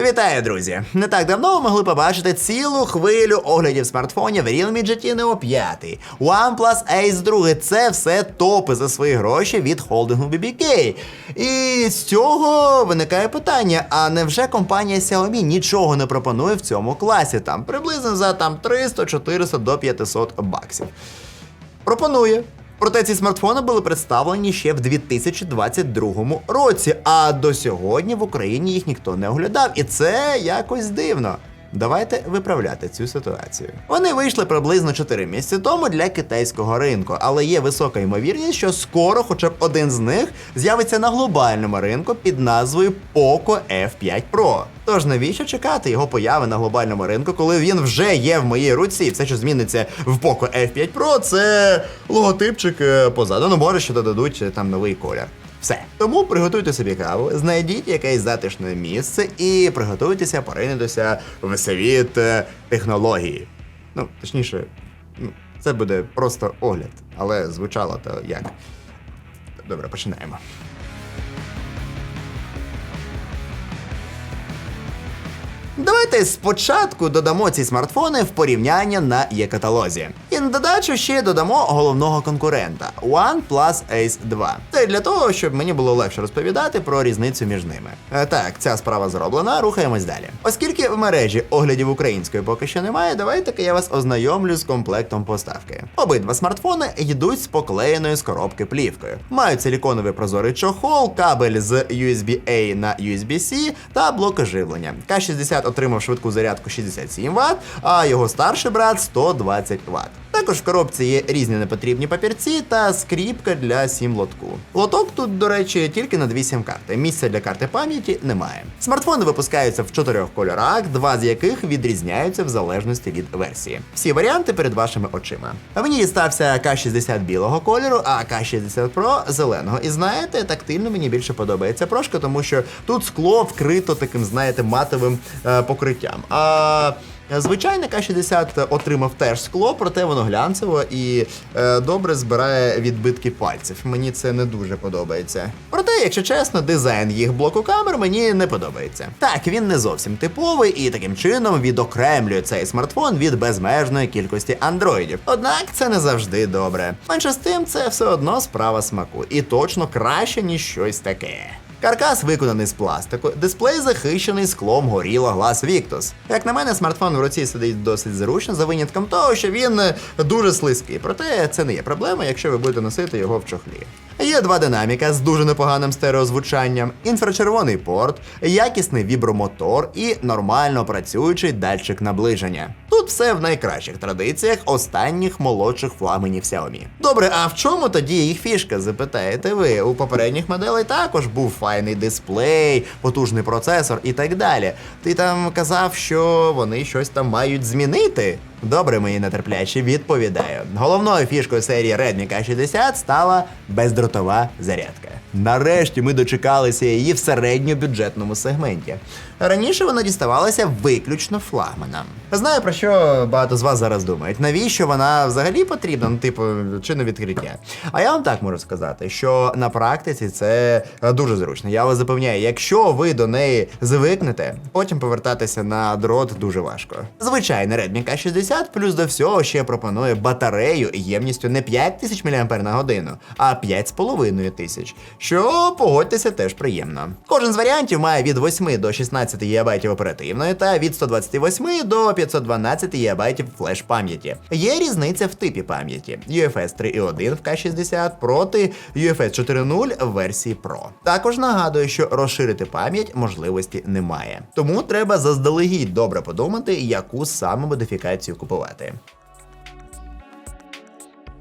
Вітаю, друзі! Не так давно ви могли побачити цілу хвилю оглядів смартфонів Realme GT Neo 5, OnePlus Ace 2. Це все топи за свої гроші від холдингу BBK. І з цього виникає питання: а невже компанія Xiaomi нічого не пропонує в цьому класі? Там приблизно за там 300, 400 до 500 баксів. Пропонує. Проте ці смартфони були представлені ще в 2022 році, а до сьогодні в Україні їх ніхто не оглядав, і це якось дивно. Давайте виправляти цю ситуацію. Вони вийшли приблизно 4 місяці тому для китайського ринку, але є висока ймовірність, що скоро хоча б один з них з'явиться на глобальному ринку під назвою Poco F5 Pro. Тож навіщо чекати його появи на глобальному ринку, коли він вже є в моїй руці? Все, що зміниться в Poco F5 Pro, це логотипчик е, позаду. Ну може, що додадуть е, там новий колір. Все. Тому приготуйте собі каву, знайдіть якесь затишне місце і приготуйтеся поринутися в світ е, технології. Ну, точніше, ну, це буде просто огляд, але звучало то як. Добре, починаємо. Давайте спочатку додамо ці смартфони в порівняння на є-каталозі. І на додачу ще додамо головного конкурента OnePlus Ace 2. Це для того, щоб мені було легше розповідати про різницю між ними. Е, так, ця справа зроблена, рухаємось далі. Оскільки в мережі оглядів української поки що немає, давайте я вас ознайомлю з комплектом поставки. Обидва смартфони йдуть з поклеєною з коробки плівкою. Мають силіконовий прозорий чохол, кабель з USB-A на USB-C та блок живлення. К60 отримав швидку зарядку 67 Вт, а його старший брат 120 Вт. Також в коробці є різні непотрібні папірці та скріпка для сім лотку. Лоток тут, до речі, тільки на дві сім-карти. Місця для карти пам'яті немає. Смартфони випускаються в чотирьох кольорах, два з яких відрізняються в залежності від версії. Всі варіанти перед вашими очима. А мені дістався К60 білого кольору, а К60 Pro зеленого. І знаєте, тактильно мені більше подобається прошка, тому що тут скло вкрито таким, знаєте, матовим е, покриттям. А Звичайний К60 отримав теж скло, проте воно глянцево і е, добре збирає відбитки пальців. Мені це не дуже подобається. Проте, якщо чесно, дизайн їх блоку камер мені не подобається. Так, він не зовсім типовий і таким чином відокремлює цей смартфон від безмежної кількості андроїдів. Однак це не завжди добре. Менше з тим, це все одно справа смаку, і точно краще ніж щось таке. Каркас виконаний з пластику, дисплей захищений склом Gorilla Glass Victus. Як на мене, смартфон в руці сидить досить зручно, за винятком того, що він е, дуже слизький. Проте це не є проблема, якщо ви будете носити його в чохлі. Є два динаміка з дуже непоганим стереозвучанням, інфрачервоний порт, якісний вібромотор і нормально працюючий датчик наближення. Тут все в найкращих традиціях останніх молодших флагманів Xiaomi. Добре, а в чому тоді їх фішка? Запитаєте ви? У попередніх моделей також був файний дисплей, потужний процесор і так далі. Ти там казав, що вони щось там мають змінити? Добре, мої нетерплячі, відповідаю. Головною фішкою серії Redmi K60 стала бездротова зарядка. Нарешті ми дочекалися її в середньобюджетному сегменті. Раніше вона діставалася виключно флагманам. Знаю про що багато з вас зараз думають. Навіщо вона взагалі потрібна? Ну, типу, чи не відкриття? А я вам так можу сказати, що на практиці це е, дуже зручно. Я вас запевняю, якщо ви до неї звикнете, потім повертатися на дрот дуже важко. Звичайний Redmi K60 плюс до всього ще пропонує батарею ємністю не 5000 мАч на годину, а 5,5 тисяч. Що погодьтеся, теж приємно. Кожен з варіантів має від 8 до 16 ГБ оперативної та від 128 до 512 ГБ флеш пам'яті. Є різниця в типі пам'яті UFS 3.1 в K60 проти UFS 4.0 в версії Pro. Також нагадую, що розширити пам'ять можливості немає. Тому треба заздалегідь добре подумати, яку саме модифікацію купувати.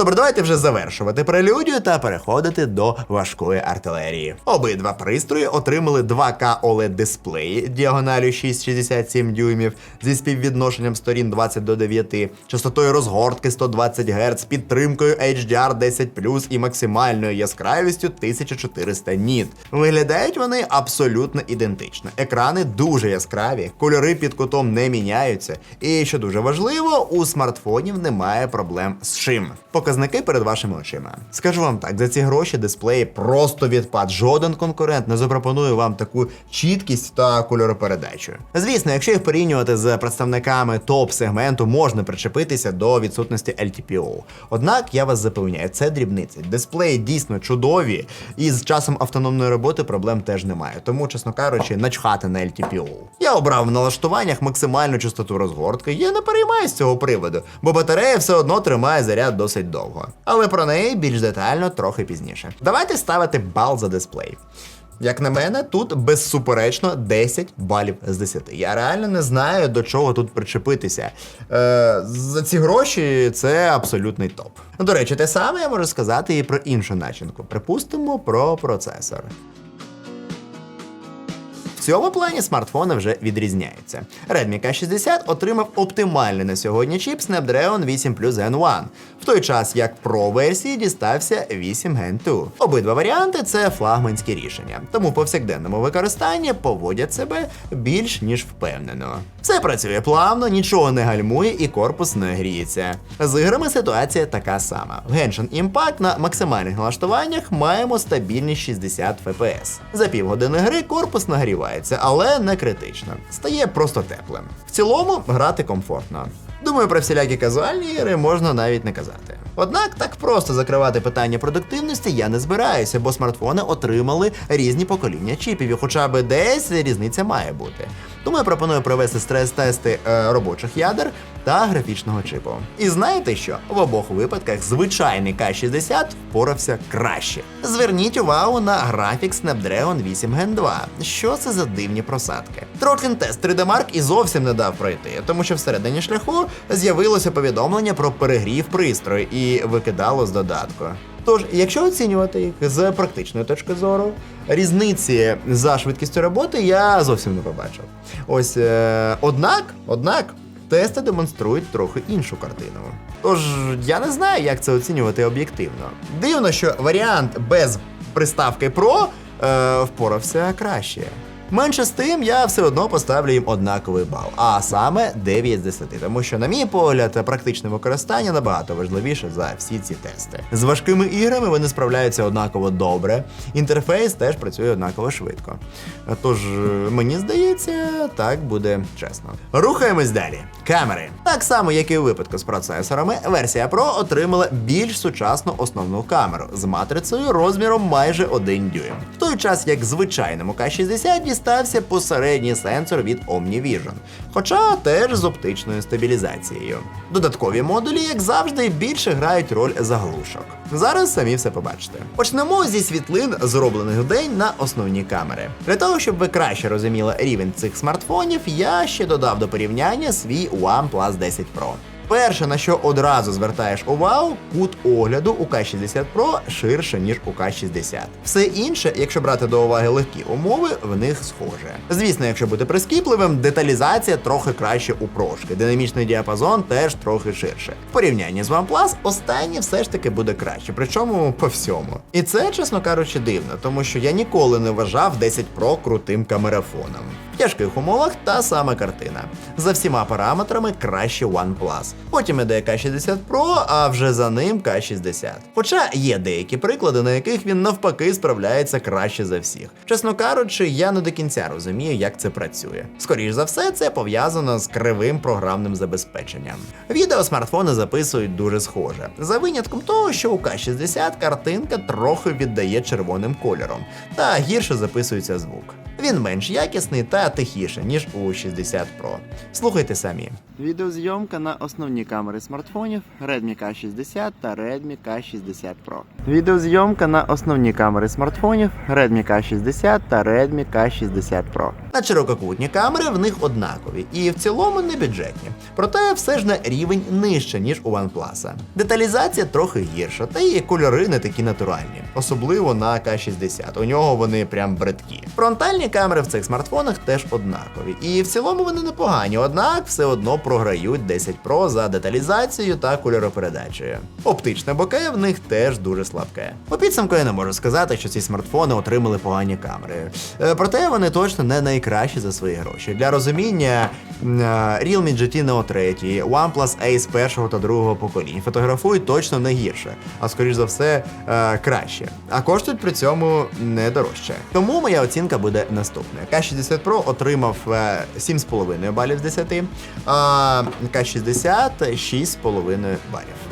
Добре, давайте вже завершувати прелюдію та переходити до важкої артилерії. Обидва пристрої отримали 2К OLED дисплеї діагоналю 6,67 дюймів зі співвідношенням сторін 20 до 9, частотою розгортки 120 Гц, підтримкою HDR 10 і максимальною яскравістю 1400 ніт. Виглядають вони абсолютно ідентично. Екрани дуже яскраві, кольори під кутом не міняються. І що дуже важливо, у смартфонів немає проблем з шим. Показник показники перед вашими очима. Скажу вам так, за ці гроші дисплеї просто відпад. Жоден конкурент не запропонує вам таку чіткість та кольоропередачу. Звісно, якщо їх порівнювати з представниками топ-сегменту, можна причепитися до відсутності LTPO. Однак я вас запевняю, це дрібниці. Дисплеї дійсно чудові, і з часом автономної роботи проблем теж немає. Тому, чесно кажучи, начхати на LTPO. Я обрав в налаштуваннях максимальну частоту розгортки. Я не переймаюсь з цього приводу, бо батарея все одно тримає заряд досить довго. Але про неї більш детально трохи пізніше. Давайте ставити бал за дисплей. Як на мене, тут безсуперечно 10 балів з 10. Я реально не знаю, до чого тут причепитися. Е, за ці гроші це абсолютний топ. До речі, те саме я можу сказати і про іншу начинку. Припустимо про процесор. Цьому плані смартфони вже відрізняються. Redmi K60 отримав оптимальний на сьогодні чіп Snapdragon 8 Plus Gen 1, в той час як Pro версії дістався 8 Gen 2. Обидва варіанти це флагманські рішення, тому в повсякденному використанні поводять себе більш ніж впевнено. Все працює плавно, нічого не гальмує і корпус не гріється. З іграми ситуація така сама. В Genshin Impact на максимальних налаштуваннях маємо стабільні 60 FPS. За півгодини гри корпус нагрівається, але не критично. Стає просто теплим. В цілому грати комфортно. Думаю, про всілякі казуальні ігри можна навіть не казати. Однак так просто закривати питання продуктивності я не збираюся, бо смартфони отримали різні покоління чіпів, і хоча б десь різниця має бути. Тому я пропоную провести стрес-тести е, робочих ядер та графічного чипу. І знаєте що? В обох випадках звичайний К60 впорався краще. Зверніть увагу на графік Snapdragon 8 Gen 2. Що це за дивні просадки? Тротлін тест 3D Mark і зовсім не дав пройти, тому що всередині шляху з'явилося повідомлення про перегрів пристрою і викидало з додатку. Тож, якщо оцінювати їх з практичної точки зору, різниці за швидкістю роботи я зовсім не побачив. Ось е, однак, однак, тести демонструють трохи іншу картину. Тож я не знаю, як це оцінювати об'єктивно. Дивно, що варіант без приставки Pro е, впорався краще. Менше з тим, я все одно поставлю їм однаковий бал, а саме 9 з 10, тому що, на мій погляд, практичне використання набагато важливіше за всі ці тести. З важкими іграми вони справляються однаково добре, інтерфейс теж працює однаково швидко. Тож, мені здається, так буде чесно. Рухаємось далі. Камери. Так само, як і у випадку з процесорами, версія Pro отримала більш сучасну основну камеру з матрицею розміром майже 1 дюйм. В той час як звичайному К60 дістався посередній сенсор від OmniVision, хоча теж з оптичною стабілізацією. Додаткові модулі, як завжди, більше грають роль заглушок. Зараз самі все побачите. Почнемо зі світлин, зроблених вдень на основні камери. Для того, щоб ви краще розуміли рівень цих смартфонів, я ще додав до порівняння свій OnePlus 10 Pro. Перше, на що одразу звертаєш увагу, кут огляду у К60 Pro ширше, ніж у К60. Все інше, якщо брати до уваги легкі умови, в них схоже. Звісно, якщо бути прискіпливим, деталізація трохи краще у прошки, динамічний діапазон теж трохи ширше. В порівнянні з OnePlus, останнє все ж таки буде краще, причому по всьому. І це, чесно кажучи, дивно, тому що я ніколи не вважав 10 Pro крутим камерафоном. Тяжких умовах та сама картина. За всіма параметрами краще OnePlus. Потім іде К60 Pro, а вже за ним К60. Хоча є деякі приклади, на яких він навпаки справляється краще за всіх. Чесно кажучи, я не до кінця розумію, як це працює. Скоріш за все, це пов'язано з кривим програмним забезпеченням. Відео смартфони записують дуже схоже. За винятком того, що у К60 картинка трохи віддає червоним кольором, та гірше записується звук. Він менш якісний та тихіше, ніж у 60 Pro. Слухайте самі. Відеозйомка на основні камери смартфонів Redmi K60 та Redmi K60 Pro. Відеозйомка на основні камери смартфонів Redmi K60 та Redmi K60 Pro. На ширококутні камери в них однакові і в цілому не бюджетні. Проте все ж на рівень нижче, ніж у OnePlus. Деталізація трохи гірша, та і кольори не такі натуральні, особливо на К60. У нього вони прям бридкі. Фронтальні камери в цих смартфонах теж однакові. І в цілому вони непогані, однак все одно програють 10 Pro за деталізацією та кольоропередачею. Оптичне боке в них теж дуже слабке. По підсумку я не можу сказати, що ці смартфони отримали погані камери. Е, Проте вони точно не найкращі за свої гроші. Для розуміння е, Realme GT Neo 3, OnePlus Ace першого та другого поколінь фотографують точно не гірше, а скоріш за все е, краще. А коштують при цьому не дорожче. Тому моя оцінка буде наступна. К60 Pro отримав е, 7,5 балів з 10, а К60 6,5 балів.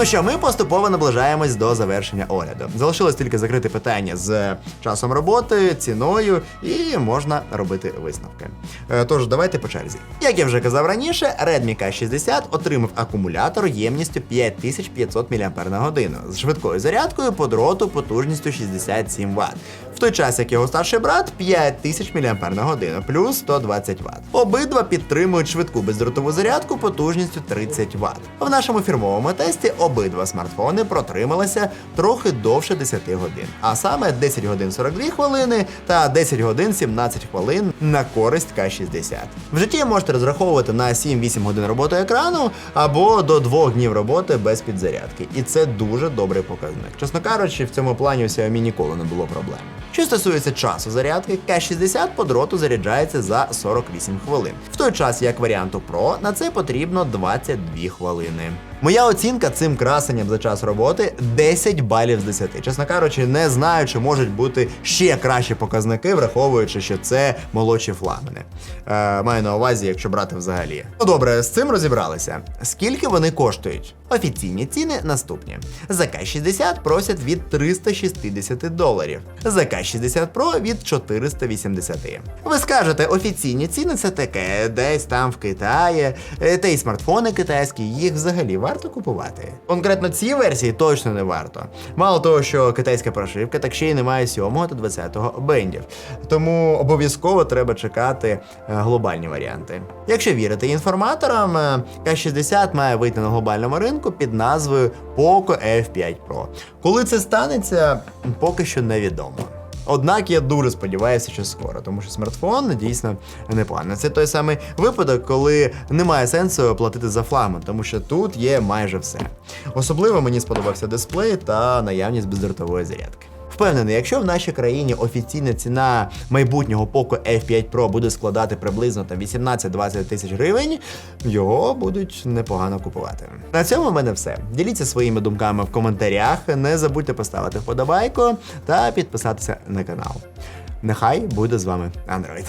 Ну що, ми поступово наближаємось до завершення огляду. Залишилось тільки закрити питання з часом роботи, ціною, і можна робити висновки. Е, Тож давайте по черзі. Як я вже казав раніше, Redmi K60 отримав акумулятор ємністю 5500 мАч з швидкою зарядкою по дроту потужністю 67 Вт. В той час, як його старший брат 5000 мАч плюс 120 Вт. Обидва підтримують швидку бездротову зарядку потужністю 30 Вт. В нашому фірмовому тесті обидва смартфони протрималися трохи довше 10 годин, а саме 10 годин 42 хвилини та 10 годин 17 хвилин на користь К60. В житті можете розраховувати на 7-8 годин роботи екрану або до 2 днів роботи без підзарядки. І це дуже добрий показник. Чесно кажучи, в цьому плані у Xiaomi ніколи не було проблем. Що стосується часу зарядки, К60 по дроту заряджається за 48 хвилин, в той час як варіанту Pro на це потрібно 22 хвилини. Моя оцінка цим красенням за час роботи 10 балів з 10. Чесно кажучи, не знаю, чи можуть бути ще кращі показники, враховуючи, що це молодші флагмани. Е, маю на увазі, якщо брати взагалі. Ну добре, з цим розібралися. Скільки вони коштують? Офіційні ціни наступні. За К60 просять від 360 доларів, за К60 Pro від 480. Ви скажете, офіційні ціни це таке, десь там в Китаї, е, та й смартфони китайські, їх взагалі варто купувати. Конкретно ці версії точно не варто. Мало того, що китайська прошивка, так ще й немає 7 та 20 бендів. Тому обов'язково треба чекати е, глобальні варіанти. Якщо вірити інформаторам, е, К60 має вийти на глобальному ринку під назвою Poco F5 Pro. Коли це станеться, поки що невідомо. Однак я дуже сподіваюся, що скоро, тому що смартфон дійсно непоганий. Це той самий випадок, коли немає сенсу платити за флагман, тому що тут є майже все. Особливо мені сподобався дисплей та наявність бездротової зарядки. Впевнений, якщо в нашій країні офіційна ціна майбутнього Poco F5 Pro буде складати приблизно там 18-20 тисяч гривень, його будуть непогано купувати. На цьому в мене все. Діліться своїми думками в коментарях. Не забудьте поставити вподобайку та підписатися на канал. Нехай буде з вами Android.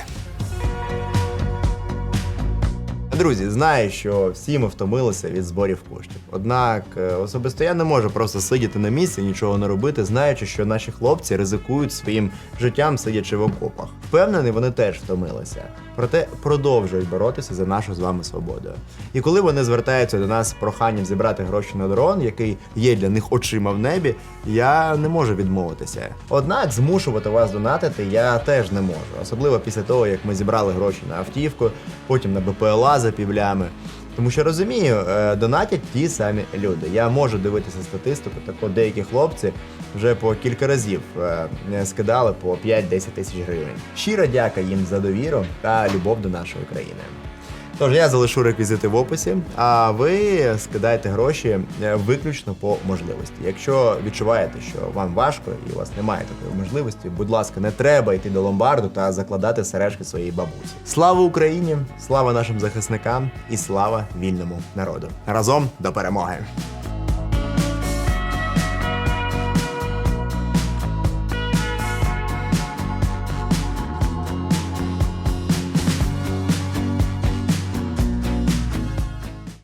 Друзі, знаю, що всі ми втомилися від зборів коштів. Однак е, особисто я не можу просто сидіти на місці, нічого не робити, знаючи, що наші хлопці ризикують своїм життям, сидячи в окопах. Впевнений, вони теж втомилися. Проте продовжують боротися за нашу з вами свободу. І коли вони звертаються до нас з проханням зібрати гроші на дрон, який є для них очима в небі, я не можу відмовитися. Однак змушувати вас донатити я теж не можу, особливо після того, як ми зібрали гроші на автівку, потім на БПЛА півлями. Тому що розумію, е, донатять ті самі люди. Я можу дивитися статистику, так от деякі хлопці вже по кілька разів е, скидали по 5-10 тисяч гривень. Щира дяка їм за довіру та любов до нашої країни. Тож я залишу реквізити в описі, а ви скидайте гроші е, виключно по можливості. Якщо відчуваєте, що вам важко і у вас немає такої можливості, будь ласка, не треба йти до ломбарду та закладати сережки своїй бабусі. Слава Україні! Слава нашим захисникам і слава вільному народу! Разом до перемоги!